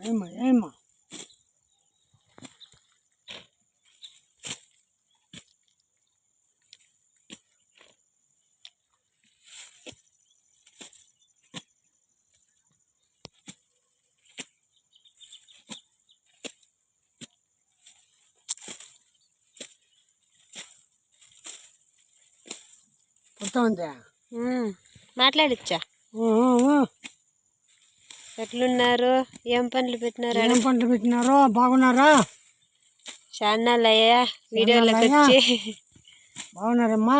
ఏమ్మా ఏమ్మా మొత్తం అంతే ఉమ్, మాట్లాడిచ్చా ఓ, ఓ, ఓ. ఎట్లున్నారు? ఏం పనులు పెట్టినారు ఏం పంటలు పెట్టినారో? బాగున్నారా? అయ్యా వీడియోలోకి? వచ్చి. బాగున్నారమ్మా.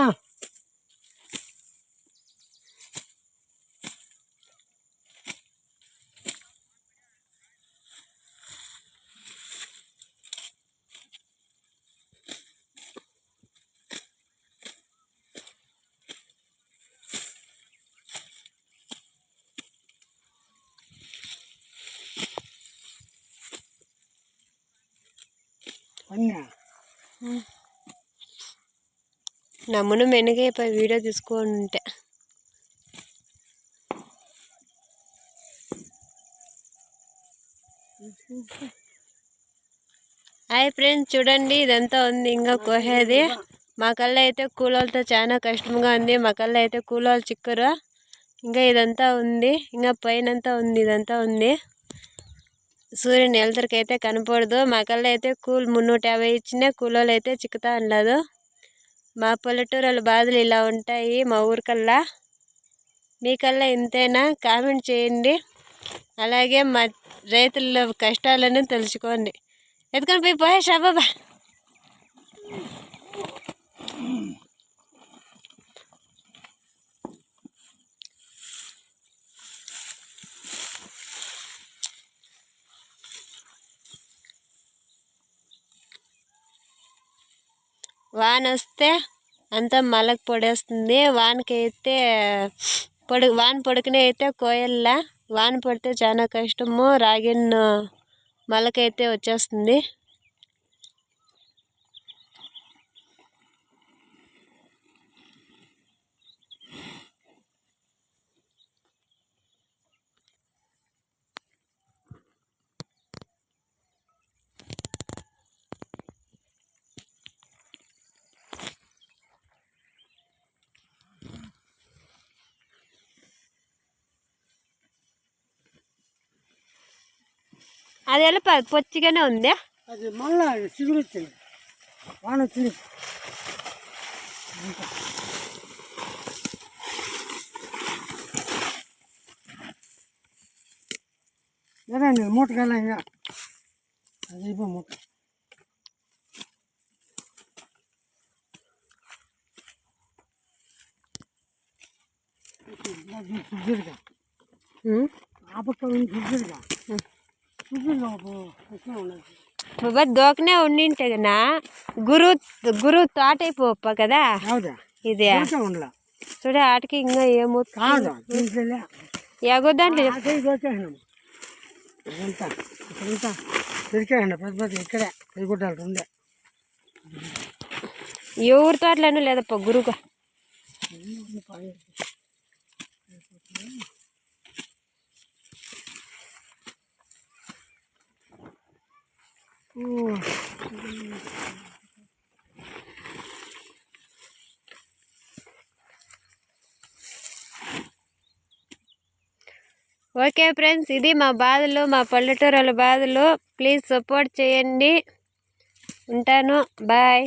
నమ్మును మెనుగైపోయి వీడియో తీసుకొని ఉంటే. హాయ్ ఫ్రెండ్స్ చూడండి ఇదంతా ఉంది. ఇంకా కోసేది మా కళ్ళ అయితే కూలోళ్ళతో చాలా కష్టంగా ఉంది. మా కళ్ళ అయితే కూలోళ్ళు చిక్కరు. ఇంకా ఇదంతా ఉంది. ఇంకా పైనంతా ఉంది ఇదంతా ఉంది. సూర్యుని ఎల్దరికైతే కనపడదు. మా అయితే కూల్ మున్నూట యాభై ఇచ్చినా కూలోళ్ళు అయితే చిక్కుతా ఉండదు. మా పల్లెటూరు బాధలు ఇలా ఉంటాయి మా ఊరికల్లా. మీకల్లా ఇంతేనా? కామెంట్ చేయండి. అలాగే మా రైతుల కష్టాలను తెలుసుకోండి. ఎత్తుకొని పోయి పోయే షాబాబా వాన వస్తే అంతా మలక పొడేస్తుంది. వానకైతే పొడు పొడి వాన పొడుకునే అయితే కోయల్ల. వాన పడితే చాలా కష్టము. రాగిన్ను మొలకైతే వచ్చేస్తుంది. ಅದೆಲ್ಲ ಪ ಪೊಚ್ಚಿಗೆನೆ ಒಂದೇ ಅದು ಮಲ್ಲ ಸಿಗುತ್ತೆ ವಾಣ ಸಿಗುತ್ತೆ ஏன்னா மூட்டைக்கெல்லாம் இங்கே அது இப்போ மூட்டை சுற்றிருக்கேன் ஆபக்கம் சுற்றிருக்கேன் దోకనే ఉండింటే గురు గురు తోట అయిపోప్ప కదా ఇది. చూడ ఆటకి ఇంకా ఏమో ఎగో ఎవరి తోటలోనూ లేదప్ప గురుగా. ఓకే ఫ్రెండ్స్ ఇది మా బాధలు మా పల్లెటూరు వాళ్ళ బాధలు. ప్లీజ్ సపోర్ట్ చేయండి. ఉంటాను. బాయ్.